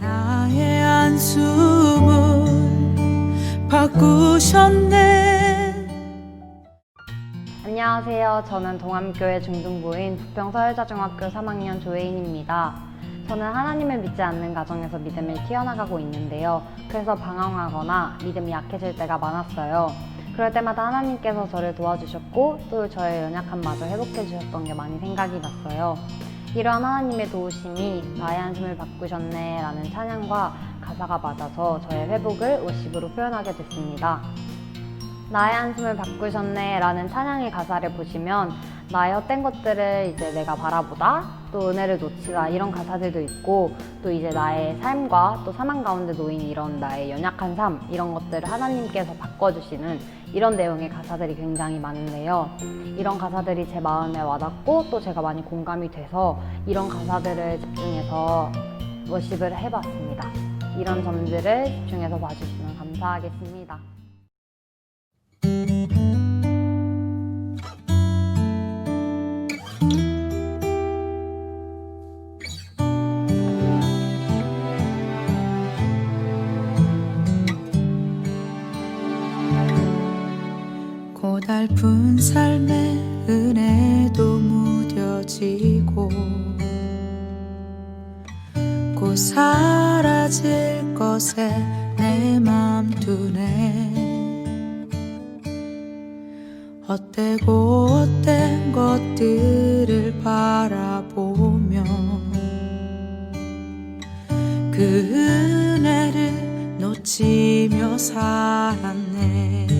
나의 한숨을 바꾸셨네 안녕하세요. 저는 동암교회 중등부인 부평서울자중학교 3학년 조혜인입니다. 저는 하나님을 믿지 않는 가정에서 믿음을 키워나가고 있는데요. 그래서 방황하거나 믿음이 약해질 때가 많았어요. 그럴 때마다 하나님께서 저를 도와주셨고 또 저의 연약함마저 회복해 주셨던 게 많이 생각이 났어요. 이러한 하나님의 도우심이 나의 한숨을 바꾸셨네 라는 찬양과 가사가 맞아서 저의 회복을 워십으로 표현하게 됐습니다. 나의 한숨을 바꾸셨네 라는 찬양의 가사를 보시면 나의 헛된 것들을 이제 내가 바라보다 또 은혜를 놓치다 이런 가사들도 있고 또 이제 나의 삶과 또 사망 가운데 놓인 이런 나의 연약한 삶 이런 것들을 하나님께서 바꿔주시는 이런 내용의 가사들이 굉장히 많은데요. 이런 가사들이 제 마음에 와닿고 또 제가 많이 공감이 돼서 이런 가사들을 집중해서 워십을 해봤습니다. 이런 점들을 집중해서 봐주시면 감사하겠습니다. 고달픈 삶의 은혜도 무뎌지고 곧 사라질 것에 내 맘 두네 헛되고 헛된 것들을 바라보며 그 은혜를 놓치며 살았네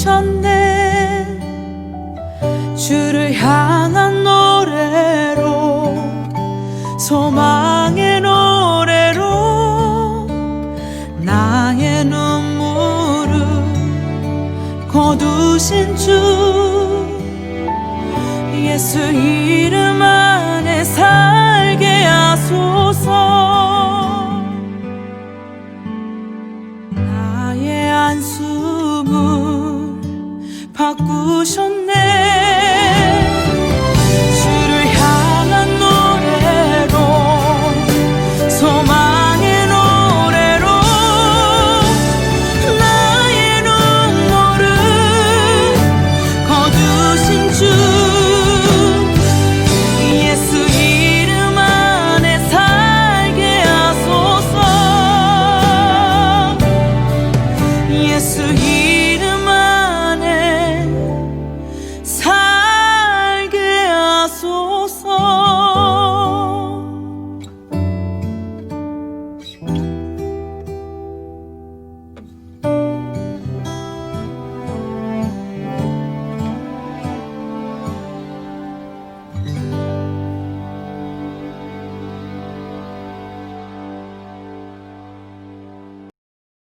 바꾸셨네. 주를 향한 노래로 소망의 노래로 나의 눈물을 거두신 주 예수 이름 안에 살게 하소서. 나의 한숨을 바꾸셨네.